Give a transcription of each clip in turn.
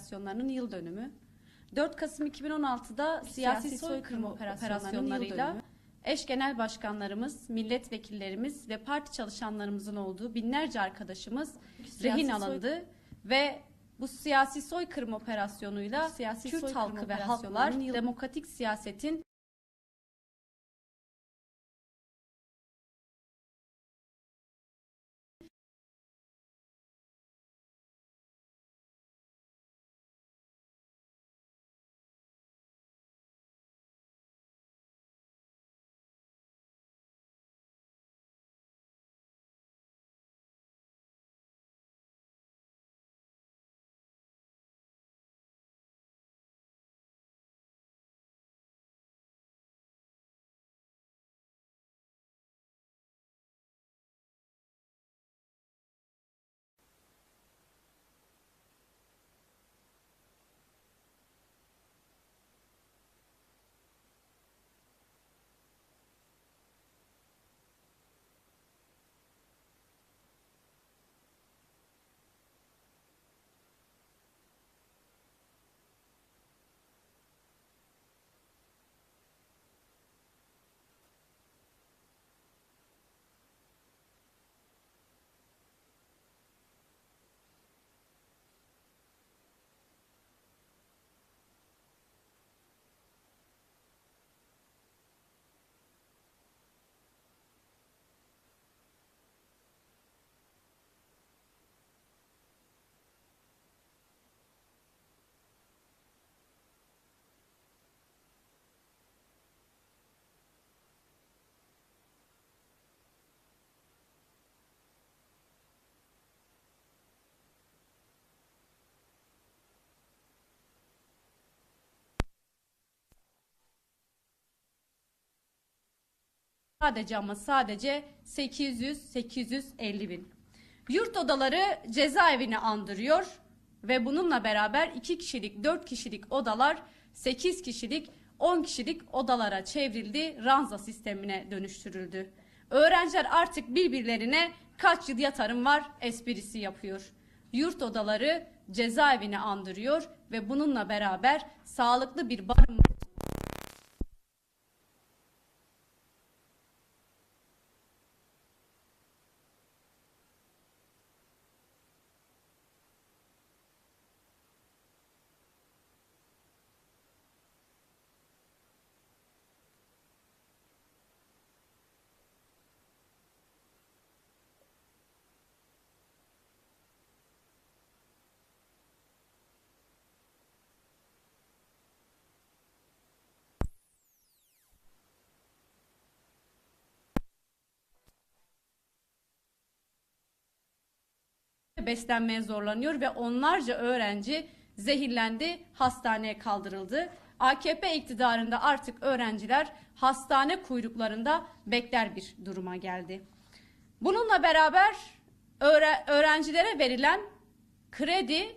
operasyonlarının yıl dönümü. 4 Kasım 2016'da siyasi, Siyasi soykırım operasyonlarıyla eş genel başkanlarımız, milletvekillerimiz ve parti çalışanlarımızın olduğu binlerce arkadaşımız Siyasi rehin soy- alındı ve bu siyasi soykırım operasyonuyla Siyasi Kürt soykırım halkı ve halklar yıl- demokratik siyasetin sadece ama sadece 800-850 bin. Yurt odaları cezaevini andırıyor ve bununla beraber 2 kişilik, 4 kişilik odalar 8 kişilik, 10 kişilik odalara çevrildi, ranza sistemine dönüştürüldü. Öğrenciler artık birbirlerine kaç yıl yatarım var esprisi yapıyor. Yurt odaları cezaevini andırıyor ve bununla beraber sağlıklı bir barınma beslenmeye zorlanıyor ve onlarca öğrenci zehirlendi, hastaneye kaldırıldı. AKP iktidarında artık öğrenciler hastane kuyruklarında bekler bir duruma geldi. Bununla beraber öğre- öğrencilere verilen kredi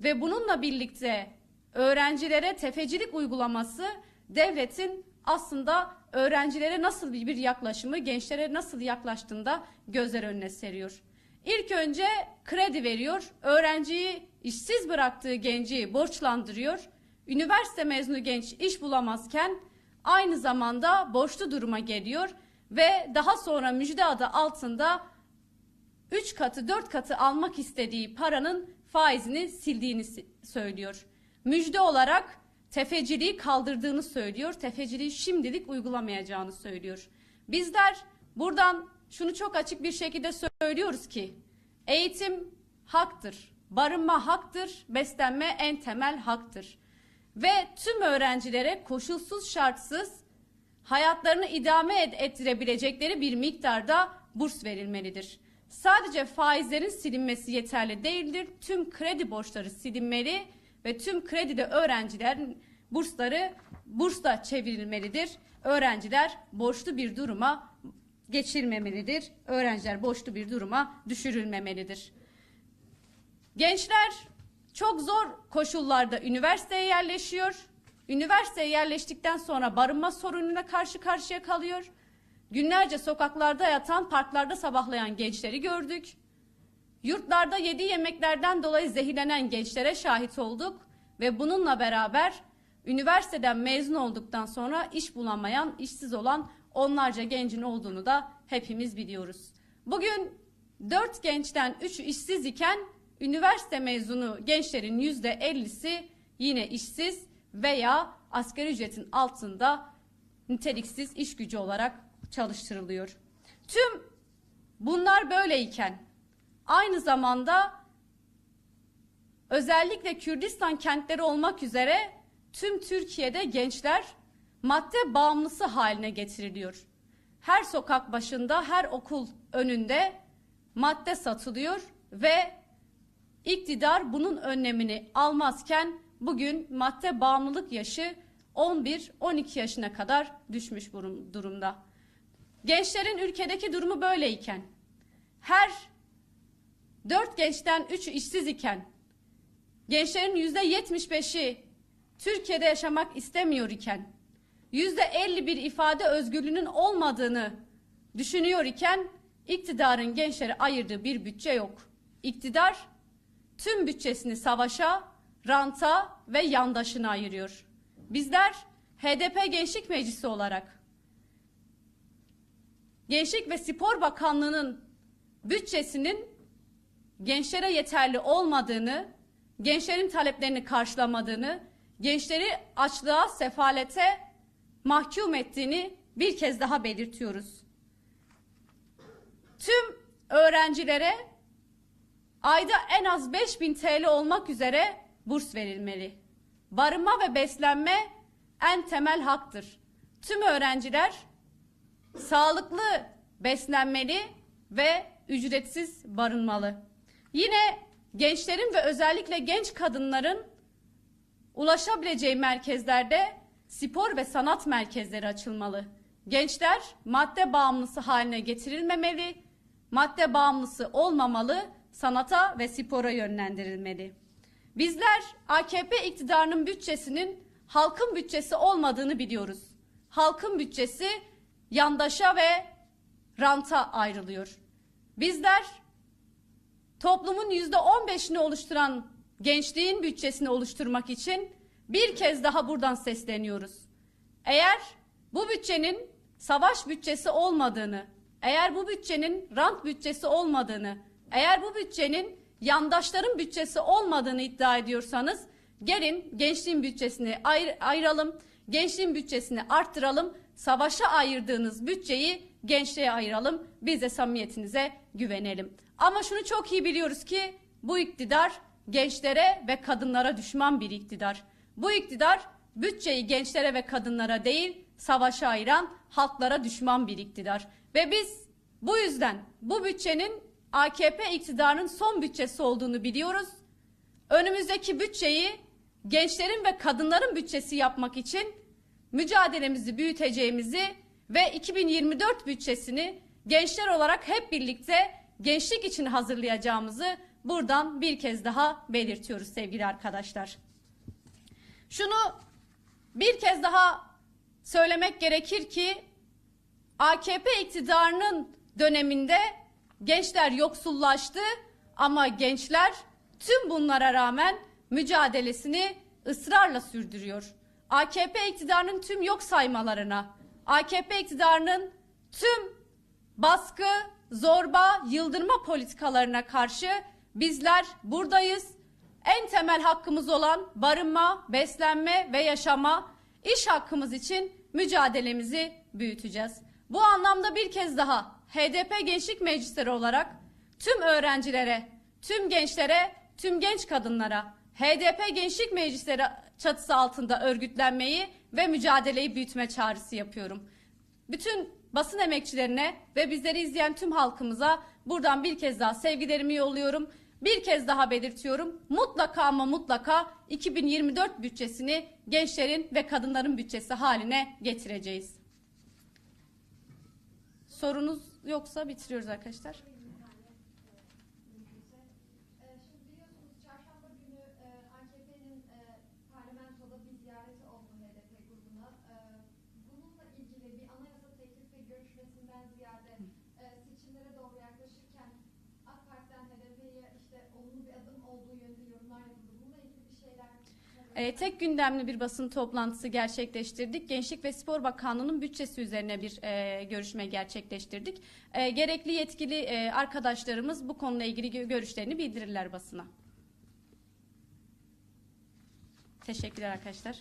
ve bununla birlikte öğrencilere tefecilik uygulaması devletin aslında öğrencilere nasıl bir yaklaşımı, gençlere nasıl yaklaştığında gözler önüne seriyor. İlk önce kredi veriyor, öğrenciyi işsiz bıraktığı genci borçlandırıyor. Üniversite mezunu genç iş bulamazken aynı zamanda borçlu duruma geliyor ve daha sonra müjde adı altında 3 katı 4 katı almak istediği paranın faizini sildiğini si- söylüyor. Müjde olarak tefeciliği kaldırdığını söylüyor. Tefeciliği şimdilik uygulamayacağını söylüyor. Bizler buradan şunu çok açık bir şekilde söylüyoruz ki eğitim haktır, barınma haktır, beslenme en temel haktır. Ve tüm öğrencilere koşulsuz şartsız hayatlarını idame ettirebilecekleri bir miktarda burs verilmelidir. Sadece faizlerin silinmesi yeterli değildir. Tüm kredi borçları silinmeli ve tüm kredide öğrencilerin bursları bursla çevrilmelidir. Öğrenciler borçlu bir duruma geçilmemelidir. Öğrenciler borçlu bir duruma düşürülmemelidir. Gençler çok zor koşullarda üniversiteye yerleşiyor. Üniversiteye yerleştikten sonra barınma sorununa karşı karşıya kalıyor. Günlerce sokaklarda yatan, parklarda sabahlayan gençleri gördük. Yurtlarda yediği yemeklerden dolayı zehirlenen gençlere şahit olduk ve bununla beraber üniversiteden mezun olduktan sonra iş bulamayan, işsiz olan onlarca gencin olduğunu da hepimiz biliyoruz. Bugün dört gençten üçü işsiz iken üniversite mezunu gençlerin yüzde ellisi yine işsiz veya asgari ücretin altında niteliksiz iş gücü olarak çalıştırılıyor. Tüm bunlar böyleyken aynı zamanda özellikle Kürdistan kentleri olmak üzere tüm Türkiye'de gençler madde bağımlısı haline getiriliyor. Her sokak başında, her okul önünde madde satılıyor ve iktidar bunun önlemini almazken bugün madde bağımlılık yaşı 11-12 yaşına kadar düşmüş durumda. Gençlerin ülkedeki durumu böyleyken, her dört gençten üçü işsiz iken, gençlerin yüzde yetmiş beşi Türkiye'de yaşamak istemiyor iken, yüzde elli bir ifade özgürlüğünün olmadığını düşünüyor iken, iktidarın gençlere ayırdığı bir bütçe yok. İktidar tüm bütçesini savaşa, ranta ve yandaşına ayırıyor. Bizler HDP Gençlik Meclisi olarak Gençlik ve Spor Bakanlığı'nın bütçesinin gençlere yeterli olmadığını, gençlerin taleplerini karşılamadığını, gençleri açlığa, sefalete mahkum ettiğini bir kez daha belirtiyoruz. Tüm öğrencilere ayda en az 5000 TL olmak üzere burs verilmeli. Barınma ve beslenme en temel haktır. Tüm öğrenciler sağlıklı beslenmeli ve ücretsiz barınmalı. Yine gençlerin ve özellikle genç kadınların ulaşabileceği merkezlerde spor ve sanat merkezleri açılmalı. Gençler madde bağımlısı haline getirilmemeli, madde bağımlısı olmamalı, sanata ve spora yönlendirilmeli. Bizler AKP iktidarının bütçesinin halkın bütçesi olmadığını biliyoruz. Halkın bütçesi yandaşa ve ranta ayrılıyor. Bizler toplumun yüzde on beşini oluşturan gençliğin bütçesini oluşturmak için bir kez daha buradan sesleniyoruz. Eğer bu bütçenin savaş bütçesi olmadığını, eğer bu bütçenin rant bütçesi olmadığını, eğer bu bütçenin yandaşların bütçesi olmadığını iddia ediyorsanız gelin gençliğin bütçesini ayır, ayıralım, gençliğin bütçesini arttıralım, savaşa ayırdığınız bütçeyi gençliğe ayıralım, biz de samimiyetinize güvenelim. Ama şunu çok iyi biliyoruz ki bu iktidar gençlere ve kadınlara düşman bir iktidar. Bu iktidar bütçeyi gençlere ve kadınlara değil, savaşa ayıran halklara düşman bir iktidar. Ve biz bu yüzden bu bütçenin AKP iktidarının son bütçesi olduğunu biliyoruz. Önümüzdeki bütçeyi gençlerin ve kadınların bütçesi yapmak için mücadelemizi büyüteceğimizi ve 2024 bütçesini gençler olarak hep birlikte gençlik için hazırlayacağımızı buradan bir kez daha belirtiyoruz sevgili arkadaşlar. Şunu bir kez daha söylemek gerekir ki AKP iktidarının döneminde gençler yoksullaştı ama gençler tüm bunlara rağmen mücadelesini ısrarla sürdürüyor. AKP iktidarının tüm yok saymalarına, AKP iktidarının tüm baskı, zorba, yıldırma politikalarına karşı bizler buradayız. En temel hakkımız olan barınma, beslenme ve yaşama, iş hakkımız için mücadelemizi büyüteceğiz. Bu anlamda bir kez daha HDP Gençlik Meclisleri olarak tüm öğrencilere, tüm gençlere, tüm genç kadınlara HDP Gençlik Meclisleri çatısı altında örgütlenmeyi ve mücadeleyi büyütme çağrısı yapıyorum. Bütün basın emekçilerine ve bizleri izleyen tüm halkımıza buradan bir kez daha sevgilerimi yolluyorum. Bir kez daha belirtiyorum. Mutlaka ama mutlaka 2024 bütçesini gençlerin ve kadınların bütçesi haline getireceğiz. Sorunuz yoksa bitiriyoruz arkadaşlar. E, tek gündemli bir basın toplantısı gerçekleştirdik. Gençlik ve Spor Bakanlığı'nın bütçesi üzerine bir e, görüşme gerçekleştirdik. E, gerekli yetkili e, arkadaşlarımız bu konuyla ilgili gö- görüşlerini bildirirler basına. Teşekkürler arkadaşlar.